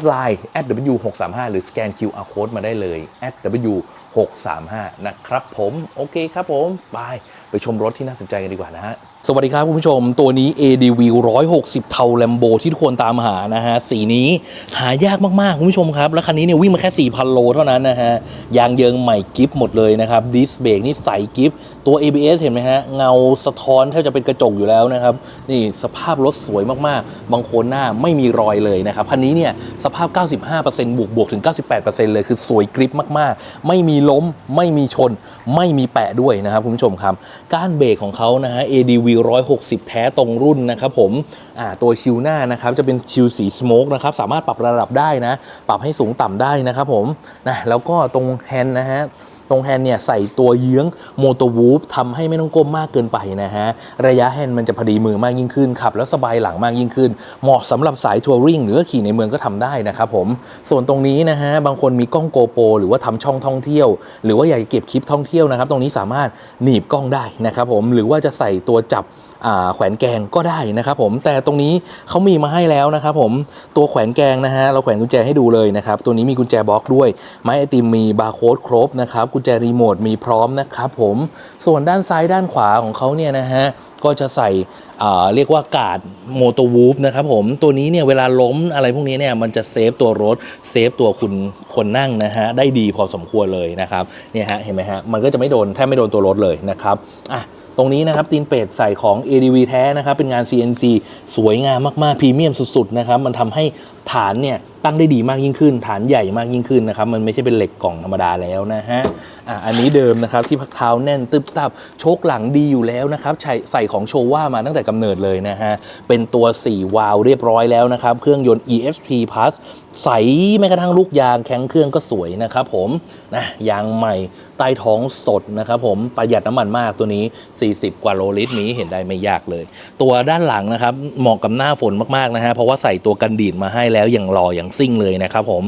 ดไลน์ @w635 หรือสแกน QR code มาได้เลย @w635 นะครับผม โอเคครับผม ไป ไปชมรถที่น่าสนใจกันดีกว่านะฮะ สวัสดีครับคุณผู้ชม ตัวนี้ ADV 160 เทาแลมโบที่ทุกคนตามหานะฮะ สีนี้หายากมาก ๆ คุณผู้ชมครับ แล้วคันนี้เนี่ยวิ่งมาแค่ 4,000 โลเท่านั้นนะฮะ ยางเยิงใหม่กิฟหมดเลยนะครับดิสเบรกนี่ใสกิฟตัว ABS เห็นไหมฮะ เงาสะท้อนแทบจะเป็นกระจกอยู่แล้วนะครับ นี่สภาพรถสวยมาก ๆ บางคนหน้าไม่มีรอยเลยนะครับ คันนี้เนี่ยสภาพ 95%บวกบวกถึง 98%เลยคือสวยกริปมาก ๆ ไม่มีล้มไม่มีชน ไม่มีแปะด้วยนะครับคุณผู้ชมครับก้านเบรกของเขานะฮะ ADV 160 แท้ตรงรุ่นนะครับผมตัวชิวหน้านะครับจะเป็นชิวสีสโมกนะครับสามารถปรับระดับได้นะ ปรับให้สูงต่ำได้นะครับผมนะแล้วก็ตรงแฮนด์นะฮะ ตรงแฮนด์เนี่ยใส่ตัวเยื้องโมโตวูฟทำให้ไม่ต้องก้มมากเกินไปนะฮะ ระยะแฮนด์มันจะพอดีมือมากยิ่งขึ้นขับ แล้วสบายหลังมากยิ่งขึ้น เหมาะสำหรับสายทัวริงหรือว่าขี่ในเมืองก็ทำได้นะครับผม ส่วนตรงนี้นะฮะ บางคนมีกล้องโกโปรหรือว่าทำช่องท่องเที่ยว หรือว่าอยากจะเก็บคลิปท่องเที่ยวนะครับ ตรงนี้สามารถหนีบกล้องได้นะครับผมหรือว่าจะใส่ตัวจับ แขวนแกงก็ได้นะครับผมแต่ตรงนี้เขามีมาให้แล้วนะครับผมตัวแขวนแกงนะฮะเราแขวนกุญแจให้ดูเลยนะครับตัวนี้มีกุญแจบล็อกด้วย ไม้ไอติมมีบาร์โค้ดครบนะครับกุญแจรีโมทมีพร้อมนะครับผมส่วนด้านซ้ายด้านขวาของเขาเนี่ยนะฮะก็จะใส่เรียกว่ากาดโมโตวูฟนะครับผมตัวนี้เนี่ยเวลาล้มอะไรพวกนี้เนี่ยมันจะเซฟตัวรถเซฟตัวคุณคนนั่งนะฮะได้ดีพอสมควรเลยนะครับเนี่ยฮะเห็นไหมฮะมันก็จะไม่โดนแทบไม่โดนตัวรถเลยนะครับอะ ตรงนี้นะครับตีนเป็ดใส่ของ ADV แท้นะครับ เป็นงาน CNC สวยงามมากๆพรีเมียมสุดๆนะครับ มันทำให้ ฐานเนี่ยตั้งได้ดีมากยิ่งขึ้น ฐานใหญ่มากยิ่งขึ้นนะครับ มันไม่ใช่เป็นเหล็กกล่องธรรมดาแล้วนะฮะอะอันนี้เดิมนะครับที่พักเท้าแน่นตึบตับโชคหลังดีอยู่แล้วนะครับใส่ใส่ของโชว่ามาตั้งแต่กำเนิดเลยนะฮะเป็นตัว 4 วาล์วเรียบร้อยแล้วนะครับ เครื่องยนต์ ESP Plus ใสแม้กระทั่งลูกยางแข็งเครื่องก็สวยนะครับผมนะยางใหม่ใต้ท้องสดนะครับผมประหยัดน้ำมันมากตัวนี้ 40 กว่าโลลิตรนี้เห็นได้ไม่ยากเลย ตัวด้านหลังนะครับเหมาะกับหน้าฝนมากๆนะฮะเพราะว่าใส่ตัวกันดีดมาให้แล้วอย่างหล่ออย่างซิ่งเลยนะครับผม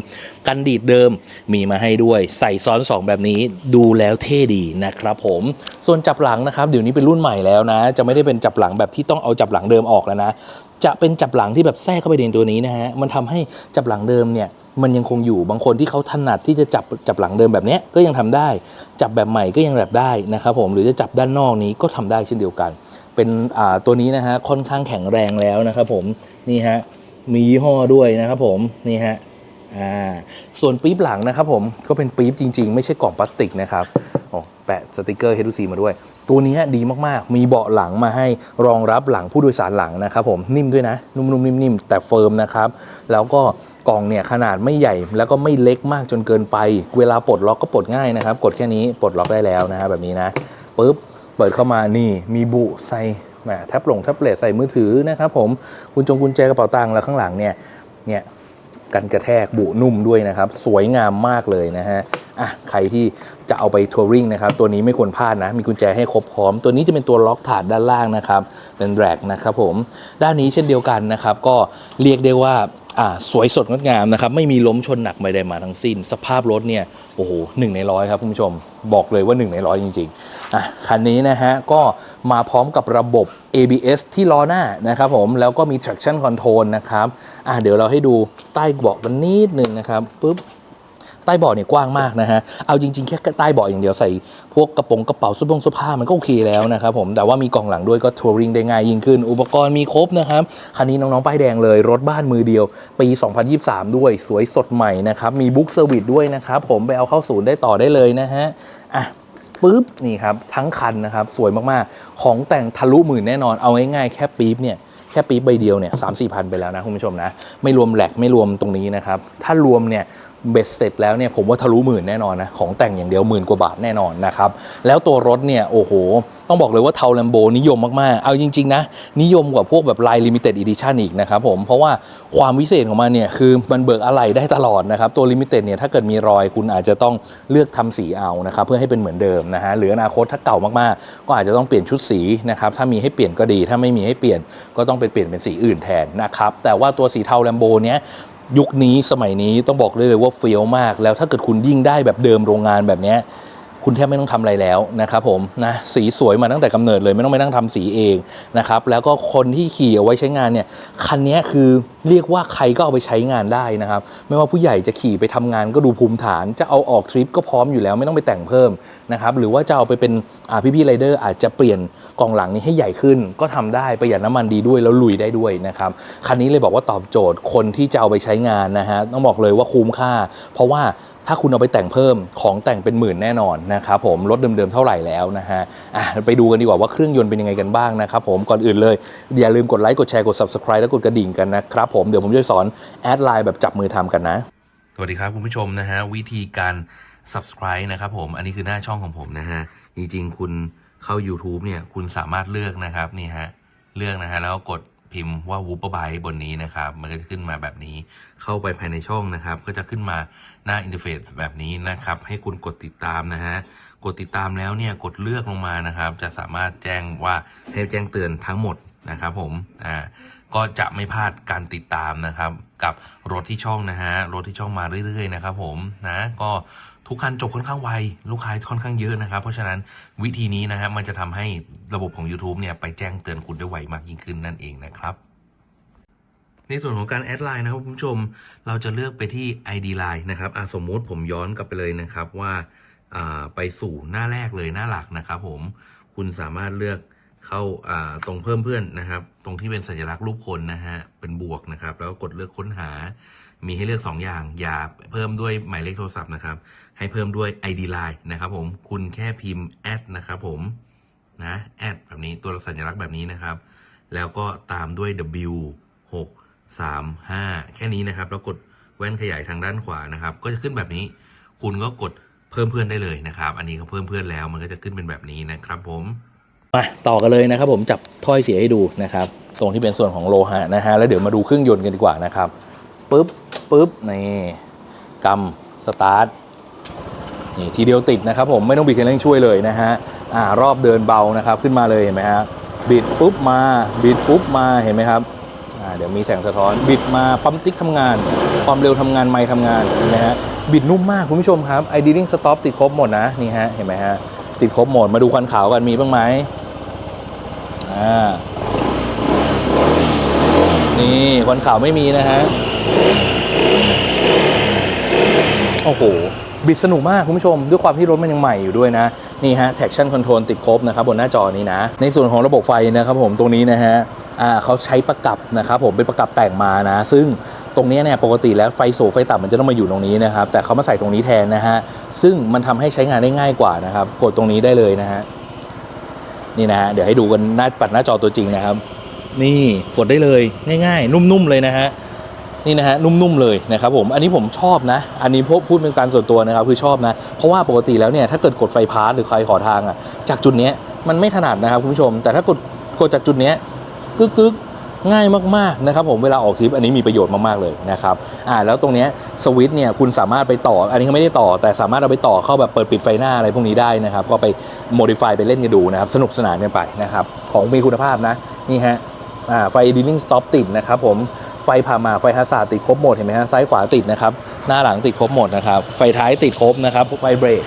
กันดีดเดิมมีมาให้ด้วย ใส่ซ้อน 2 แบบนี้ดูแล้วเท่ดีนะครับผมส่วนจับหลังนะครับเดี๋ยวนี้เป็นรุ่นใหม่แล้วนะ จะไม่ได้เป็นจับหลังแบบที่ต้องเอาจับหลังเดิมออกแล้วนะ จะเป็นจับหลังที่แบบแทรกเข้าไปในตัวนี้นะฮะมันทำให้จับหลังเดิมเนี่ยมันยังคงอยู่บางคนที่เขาถนัดที่จะจับจับหลังเดิมแบบนี้ก็ยังทำได้ จับแบบใหม่ก็ยังแบบได้นะครับผมหรือจะจับด้านนอกนี้ก็ทำได้เช่นเดียวกัน เป็นอ่าตัวนี้นะฮะค่อนข้างแข็งแรงแล้วนะครับผมนี่ฮะ มียี่ห้อด้วยนะครับผมนี่ฮะอ่าส่วนปี๊บหลังนะครับผมก็เป็นปี๊บจริง ๆ ไม่ใช่กล่องพลาสติกนะครับโอ้แปะสติกเกอร์ H2C มาด้วย ตัวนี้ดีมากๆ มีเบาะหลังมาให้รองรับหลังผู้โดยสารหลังนะครับผมนิ่มด้วยนะ นุ่มๆนิ่มๆแต่เฟิร์มนะครับแล้วก็กล่องเนี่ยขนาดไม่ใหญ่แล้วก็ไม่เล็กมากจนเกินไป เวลาปลดล็อกก็ปลดง่ายนะครับ กดแค่นี้ปลดล็อกได้แล้วนะฮะแบบนี้นะปุ๊บเปิดเข้ามานี่มีบุใส่ แมแท็บลงแท็บเล็ตใส่มือถือนะครับผมคุณจงกุญแจกระเป๋าตังค์แล้วข้างหลังเนี่ยเนี่ยกันกระแทกบุนุ่มด้วยนะครับ สวยงามมากเลยนะฮะอะใครที่จะเอาไปทัวริงนะครับ ตัวนี้ไม่ควรพลาดนะ มีกุญแจให้ครบพร้อม ตัวนี้จะเป็นตัวล็อกถาดด้านล่างนะครับ เป็นแรกนะครับผม ด้านนี้เช่นเดียวกันนะครับ ก็เรียกได้ว่า สวยสดงดงามนะครับไม่มีล้มชนหนักไม่ได้มาทั้งสิ้น สภาพรถเนี่ยโอ้โหหนึ่งในร้อยครับคุณผู้ชมบอกเลยว่า 1 ในร้อยจริงๆอะคันนี้นะฮะก็มาพร้อมกับระบบ ABS ที่ล้อหน้านะครับผมแล้วก็มี traction control นะครับอะเดี๋ยวเราให้ดูใต้เบาะมันนิดหนึ่งนะครับปุ๊บ ใต้เบาะเนี่ยกว้างมากนะฮะ เอาจริงๆ แค่ใต้เบาะอย่างเดียวใส่พวกกระโปรงกระเป๋าเสื้อผงเสื้อผ้ามันก็โอเคแล้วนะครับผม แต่ว่ามีกล่องหลังด้วยก็ทัวริงได้ง่ายยิ่งขึ้น อุปกรณ์มีครบนะครับ คันนี้น้องๆ ป้ายแดงเลย รถบ้านมือเดียว ปี 2023 ด้วย สวยสดใหม่นะครับ มีบุ๊กเซอร์วิสด้วยนะครับ ผมไปเอาเข้าศูนย์ได้ต่อได้เลยนะฮะ อะปุ๊บนี่ครับทั้งคันนะครับสวยมากๆ ของแต่งทะลุหมื่นแน่นอนเอาง่ายๆแค่ปี๊บเนี่ยแค่ปี๊บใบเดียวเนี่ยสามสี่พันไปแล้วนะคุณผู้ชมนะ ไม่รวมแหลกไม่รวมตรงนี้นะครับ ถ้ารวมเนี่ย เบ็ดเสร็จแล้วเนี่ยผมว่าทะลุหมื่นแน่นอนนะ ของแต่งอย่างเดียวหมื่นกว่าบาทแน่นอนนะครับ แล้วตัวรถเนี่ย โอ้โห ต้องบอกเลยว่าเทาแลมโบนิยมมาก ๆ เอาจริง ๆ นะ นิยมกว่าพวกแบบลายลิมิเต็ดอีดิชันอีกนะครับผม เพราะว่าความวิเศษของมันเนี่ย คือมันเบิกอะไหล่ได้ตลอดนะครับ ตัวลิมิเต็ดเนี่ย ถ้าเกิดมีรอยคุณอาจจะต้องเลือกทำสีเอานะครับ เพื่อให้เป็นเหมือนเดิมนะฮะหรืออนาคตถ้าเก่ามากๆ ก็อาจจะต้องเปลี่ยนชุดสีนะครับถ้ามีให้เปลี่ยนก็ดี ถ้าไม่มีให้เปลี่ยนก็ต้องเป็นเปลี่ยนเป็นสีอื่นแทนนะครับแต่ว่าตัวสีเทาแลมโบเนี้ย ยุคนี้สมัยนี้ต้องบอกเลยเลยว่าเฟี้ยวมาก แล้วถ้าเกิดคุณยิ่งได้แบบเดิมโรงงานแบบเนี้ยคุณแทบไม่ต้องทำอะไรแล้วนะครับผมนะสีสวยมาตั้งแต่กำเนิดเลยไม่ต้องไปนั่งทำสีเองนะครับแล้วก็คนที่ขี่เอาไว้ใช้งานเนี่ยคันนี้คือเรียกว่าใครก็เอาไปใช้งานได้นะครับ ไม่ว่าผู้ใหญ่จะขี่ไปทำงานก็ดูภูมิฐาน จะเอาออกทริปก็พร้อมอยู่แล้วไม่ต้องไปแต่งเพิ่ม นะครับหรือว่าจะเอาไปเป็นอ่พี่ๆไรเดอร์อาจจะเปลี่ยนกล่องหลังนี้ให้ใหญ่ขึ้น ก็ทำได้ประหยัดน้ำมันดีด้วยแล้วลุยได้ด้วยนะครับคันนี้เลยบอกว่าตอบโจทย์คนที่จะเอาไปใช้งานนะฮะต้องบอกเลยว่าคุ้มค่า เพราะว่าถ้าคุณเอาไปแต่งเพิ่มของแต่งเป็นหมื่นแน่นอนนะครับผมรถเดิมๆเท่าไหร่แล้วนะฮะอะไปดูกันดีกว่าว่าเครื่องยนต์เป็นยังไงกันบ้างนะครับผมก่อนอื่นเลย อย่าลืมกดไลค์กดแชร์กด subscribe และกดกระดิ่งกันนะครับผมเดี๋ยวผมจะสอนแอดไลน์แบบจับมือทำกันนะ สวัสดีครับคุณผู้ชมนะฮะวิธีการ subscribe นะครับผม อันนี้คือหน้าช่องของผมนะฮะ จริงๆ คุณเข้า YouTube เนี่ย คุณสามารถเลือกนะครับนี่ฮะ เลือกนะฮะ แล้วกดพิมพ์ว่า w o o p e r b y บนนี้นะครับ มันก็จะขึ้นมาแบบนี้ เข้าไปภายในช่องนะครับ ก็จะขึ้นมาหน้าอินเทอร์เฟซแบบนี้นะครับ ให้คุณกดติดตามนะฮะ กดติดตามแล้วเนี่ย กดเลือกลงมานะครับ จะสามารถแจ้งว่าให้แจ้งเตือนทั้งหมดนะครับผม อ่า ก็จะไม่พลาดการติดตามนะครับ กับรถที่ช่องนะฮะ รถที่ช่องมาเรื่อยๆนะครับผม นะ ก็ ทุกคันจบค่อนข้างไว ลูกค้าค่อนข้างเยอะนะครับ เพราะฉะนั้นวิธีนี้นะฮะมันจะทำให้ระบบของ YouTube เนี่ยไปแจ้งเตือนคุณได้ไวมากยิ่งขึ้นนั่นเองนะครับในส่วนของการแอดไลน์นะครับคุณผู้ชม เราจะเลือกไปที่ ID Line นะครับอะสมมุติผมย้อนกลับไปเลยนะครับว่าอ่าไปสู่หน้าแรกเลยหน้าหลักนะครับผมคุณสามารถเลือกเข้าอ่าตรงเพิ่มเพื่อนนะครับ ตรงที่เป็นสัญลักษณ์รูปคนนะฮะเป็นบวกนะครับ แล้วก็กดเลือกค้นหา มีให้เลือก 2 อย่าง อย่าเพิ่มด้วยหมายเลขโทรศัพท์นะครับ ให้เพิ่มด้วย ID Line นะครับผม คุณแค่พิมพ์แอดนะครับผม นะแอดแบบนี้ ตัวสัญลักษณ์แบบนี้นะครับ แล้วก็ตามด้วย W 6 3 5 แค่นี้นะครับ แล้วกดแว่นขยายทางด้านขวานะครับ ก็จะขึ้นแบบนี้ คุณก็กดเพิ่มเพื่อนได้เลยนะครับ อันนี้เขาเพิ่มเพื่อนแล้ว มันก็จะขึ้นเป็นแบบนี้นะครับผม มาต่อกันเลยนะครับ ผมจับถ้อยเสียให้ดูนะครับ ตรงที่เป็นส่วนของโลหะนะฮะ แล้วเดี๋ยวมาดูเครื่องยนต์กันดีกว่านะครับปึ๊บ ปึ๊บนี่กำสตาร์ทนี่ทีเดียวติดนะครับผมไม่ต้องบิดคันเร่งช่วยเลยนะฮะอ่ารอบเดินเบานะครับขึ้นมาเลยเห็นไหมฮะบิดปุ๊บมาบิดปุ๊บมาเห็นไหมครับอ่าเดี๋ยวมีแสงสะท้อนบิดมาปั๊มติ๊กทำงาน ความเร็วทำงานไม่ทำงานเห็นไหมฮะบิดนุ่มมากคุณผู้ชมครับไอดีลิงสต็อปติดครบหมดนะนี่ฮะเห็นไหมฮะติดครบหมดมาดูควันขาวกันมีบ้างไหมอ่านี่ควันขาวไม่มีนะฮะ โอ้โห บิดสนุกมากคุณผู้ชม ด้วยความที่รถมันยังใหม่อยู่ด้วยนะ นี่ฮะ traction control ติดครบนะครับบนหน้าจอนี้นะ ในส่วนของระบบไฟนะครับผมตรงนี้นะฮะเขาใช้ประกับนะครับผมเป็นประกับแต่งมานะ ซึ่งตรงนี้เนี่ยปกติแล้วไฟสูงไฟต่ำมันจะต้องมาอยู่ตรงนี้นะครับแต่เขามาใส่ตรงนี้แทนนะฮะซึ่งมันทำให้ใช้งานได้ง่ายกว่านะครับกดตรงนี้ได้เลยนะฮะนี่นะฮะเดี๋ยวให้ดูกันหน้าปัดหน้าจอตัวจริงนะครับ นี่กดได้เลยง่ายๆ นุ่มๆเลยนะฮะ นี่นะฮะนุ่มๆเลยนะครับผมอันนี้ผมชอบนะ อันนี้พูดเป็นการส่วนตัวนะครับคือชอบนะ เพราะว่าปกติแล้วเนี่ยถ้าเกิดกดไฟพาสหรือใครขอทางอะจากจุดเนี้ยมันไม่ถนัดนะครับคุณผู้ชม แต่ถ้ากดกดจากจุดเนี้ยกึกกึกง่ายมากๆนะครับผมเวลาออกทริปอันนี้มีประโยชน์มากๆเลยนะครับอ่าแล้วตรงเนี้ยสวิตช์เนี่ยคุณสามารถไปต่อ อันนี้เขาไม่ได้ต่อ แต่สามารถเอาไปต่อเข้าแบบเปิดปิดไฟหน้าอะไรพวกนี้ได้นะครับก็ไปโมดิฟายไปเล่นกันดูนะครับสนุกสนานกันไปนะครับของมีคุณภาพนะนี่ฮะอ่าไฟดิลิงสต็อปติดนะครับผม ไฟผ่ามาไฟฮาร์ดติดครบหมดเห็นไหมฮะซ้ายขวาติดนะครับ หน้าหลังติดครบหมดนะครับ ไฟท้ายติดครบนะครับ ไฟเบรก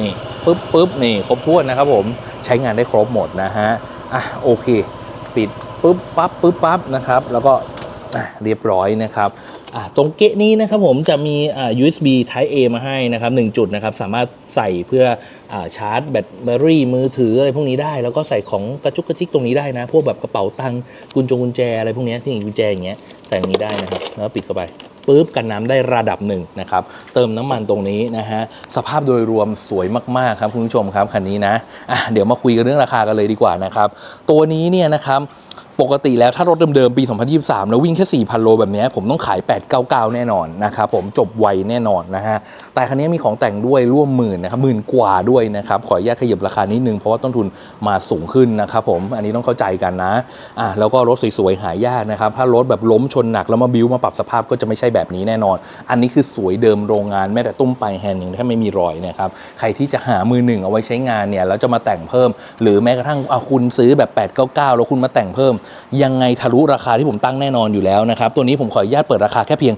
นี่ปึ๊บปึ๊บนี่ครบถ้วนนะครับผมใช้งานได้ครบหมดนะฮะอะโอเค ปิดปึ๊บปั๊บปึ๊บปั๊บนะครับ แล้วก็อะเรียบร้อยนะครับ ตรงเกะนี้นะครับผมจะมี USB Type A มาให้นะครับหนึ่งจุดนะครับสามารถใส่เพื่ออชาร์จแบตเตอรี่มือถืออะไรพวกนี้ได้ แล้วก็ใส่ของกระจุกกระจิกตรงนี้ได้นะ พวกแบบกระเป๋าตังค์กุญจงกุญแจอะไรพวกนี้ที่อย่างกุญแจอย่างเงี้ยใส่ตรงนี้ได้นะครับแล้วปิดเข้าไปปุ๊บกันน้ำได้ระดับหนึ่งนะครับเติมน้ำมันตรงนี้นะฮะสภาพโดยรวมสวยมากๆครับคุณผู้ชมครับคันนี้นะะเดี๋ยวมาคุยกันเรื่องราคากันเลยดีกว่านะครับตัวนี้เนี่ยนะครับ ปกติแล้วถ้ารถเดิมๆ ปี 2023 แล้ววิ่งแค่ 4,000 โลแบบนี้ผมต้องขาย 899 แน่นอนนะครับผมจบไวแน่นอนนะฮะ แต่คันนี้มีของแต่งด้วยร่วมหมื่นนะครับหมื่นกว่าด้วยนะครับ ขออนุญาตขยับราคานิดนึง เพราะว่าต้นทุนมาสูงขึ้นนะครับผมอันนี้ต้องเข้าใจกันนะอะแล้วก็รถสวยๆ หายากนะครับ ถ้ารถแบบล้มชนหนักแล้วมาบิ้วมาปรับสภาพก็จะไม่ใช่แบบนี้แน่นอน อันนี้คือสวยเดิมโรงงานแม้แต่ตุ้มไปลายแฮนด์ยังแทบไม่มีรอยนะครับใครที่จะหามือหนึ่งเอาไว้ใช้งานเนี่ยแล้วจะมาแต่งเพิ่ม หรือแม้กระทั่งเอาคุณซื้อแบบ 899 แล้วคุณมาแต่งเพิ่มยังไงทะลุราคาที่ผมตั้งแน่นอนอยู่แล้วนะครับ ตัวนี้ผมขออนุญาตเปิดราคาแค่เพียง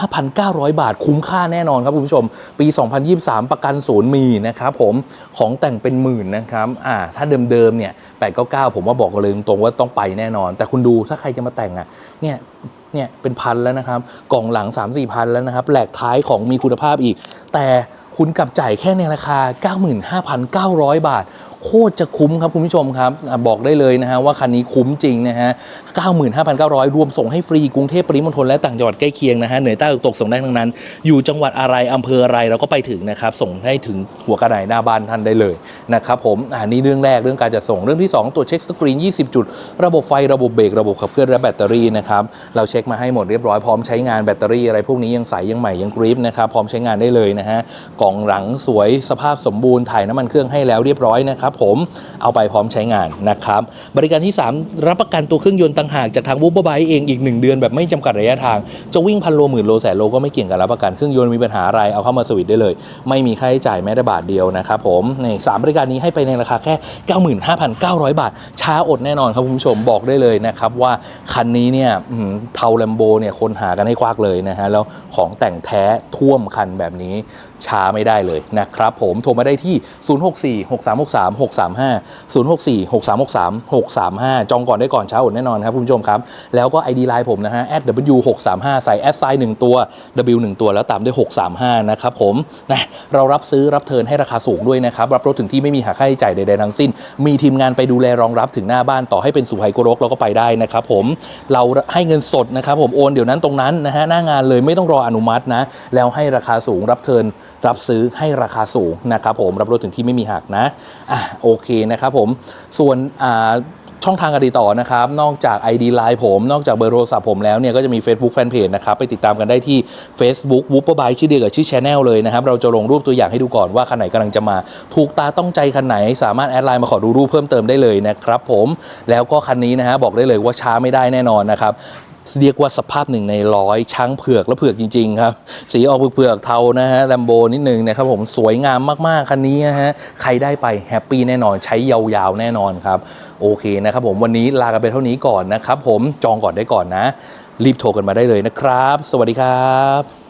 95,900 บาทคุ้มค่าแน่นอนครับคุณผู้ชม ปี 2023 ประกันศูนย์มีนะครับผมของแต่งเป็นหมื่นนะครับอ่าถ้าเดิมๆเนี่ย899 ผมว่าบอกเลยตรงว่าต้องไปแน่นอน แต่คุณดูถ้าใครจะมาแต่งอะเนี่ยเนี่ยเป็นพันแล้วนะครับกล่องหลัง 3 4พันแล้วนะครับแหลกท้ายของมีคุณภาพอีก แต่ คุณกลับจ่ายแค่ในราคา 95,900 บาท โคตรจะคุ้มครับคุณผู้ชมครับ บอกได้เลยนะฮะว่าคันนี้คุ้มจริงนะฮะ 95,900 รวมส่งให้ฟรีกรุงเทพปริมณฑลและต่างจังหวัดใกล้เคียงนะฮะเหนือใต้ตกส่งได้ทั้งนั้น อยู่จังหวัดอะไรอำเภออะไรเราก็ไปถึงนะครับ ส่งให้ถึงหัวกระไดหน้าบ้านท่านได้เลยนะครับผมอันนี้เรื่องแรกเรื่องการจะส่งเรื่องที่ 2ตัวเช็คสกรีน 20 จุด ระบบไฟระบบเบรกระบบขับเคลื่อนและแบตเตอรี่นะครับเราเช็คมาให้หมดเรียบร้อยพร้อมใช้งานแบตเตอรี่อะไรพวกนี้ยังใสยังใหม่ยังกริปนะครับพร้อมใช้งานได้เลยนะฮะกองหลังสวยสภาพสมบูรณ์ถ่ายน้ำมันเครื่องให้แล้วเรียบร้อยนะครับผมเอาไปพร้อมใช้งานนะครับ บริการที่ 3 รับประกันตัวเครื่องยนต์ต่างหากจากทางวูบไบเองอีก 1 เดือนแบบไม่จำกัดระยะทาง จะวิ่งพันโลหมื่นโลแสนโลก็ไม่เกี่ยงกับรับประกันเครื่องยนต์มีปัญหาอะไรเอาเข้ามาสวิตได้เลย ไม่มีค่าใช้จ่ายแม้แต่บาทเดียวนะครับผมในสามบริการนี้ให้ไปในราคาแค่ 95,900 บาท ช้าอดแน่นอนครับคุณผู้ชมบอกได้เลยนะครับว่าคันนี้เนี่ยอื้อหือเทาแลมโบเนี่ยคนหากันให้ควักเลยนะฮะแล้วของแต่งแท้ท่วมคันแบบนี้ ช้าไม่ได้เลยนะครับผมโทรมาได้ที่ 064 6363 635 064 6363 635 จองก่อนได้ก่อนเช้าอดแน่นอนครับคุณผู้ชมครับ แล้วก็ ID ไลน์ผมนะฮะ @w635 ใส่แอดไซน์1ตัว W 1ตัว แล้วตามด้วย 635 นะครับผมนะเรารับซื้อรับเทิร์นให้ราคาสูงด้วยนะครับ รับรถถึงที่ไม่มีหักค่าใช้จ่ายใดๆทั้งสิ้น มีทีมงานไปดูแลรองรับถึงหน้าบ้านต่อให้เป็นสุไหโกรกเราก็ไปได้นะครับผมเราให้เงินสดนะครับผมโอนเดี๋ยวนั้นตรงนั้นนะฮะหน้างานเลยไม่ต้องรออนุมัตินะแล้วให้ราคาสูงรับเทินรับซื้อให้ราคาสูงนะครับผมรับรถถึงที่ไม่มีหักนะอะโอเคนะครับผมส่วนอ่าช่องทางการติดต่อนะครับ นอกจาก ID Line ผม นอกจากเบอร์โทรศัพท์ผมแล้วเนี่ยก็จะมี Facebook Fanpage นะครับ ไปติดตามกันได้ที่ Facebook w o o p e r b y ชื่อเดียวกับชื่อ Channel เลยนะครับ เราจะลงรูปตัวอย่างให้ดูก่อนว่าคันไหนกำลังจะมา ถูกตาต้องใจคันไหน สามารถแอดไลน์มาขอดูรูปเพิ่มเติมได้เลยนะครับผมแล้วก็คันนี้นะฮะบอกได้เลยว่าช้าไม่ได้แน่นอนนะครับ เรียกว่าสภาพหนึ่งในร้อยช้างเผือกและเผือกจริงๆครับ สีออกเผือกๆเทานะฮะแลมโบนิดนึงนะครับผมสวยงามมากๆคันนี้นะฮะใครได้ไปแฮปปี้แน่นอนใช้ยาวๆแน่นอนครับโอเคนะครับผมวันนี้ลากันไปเท่านี้ก่อนนะครับผมจองก่อนได้ก่อนนะ รีบโทรกันมาได้เลยนะครับ สวัสดีครับ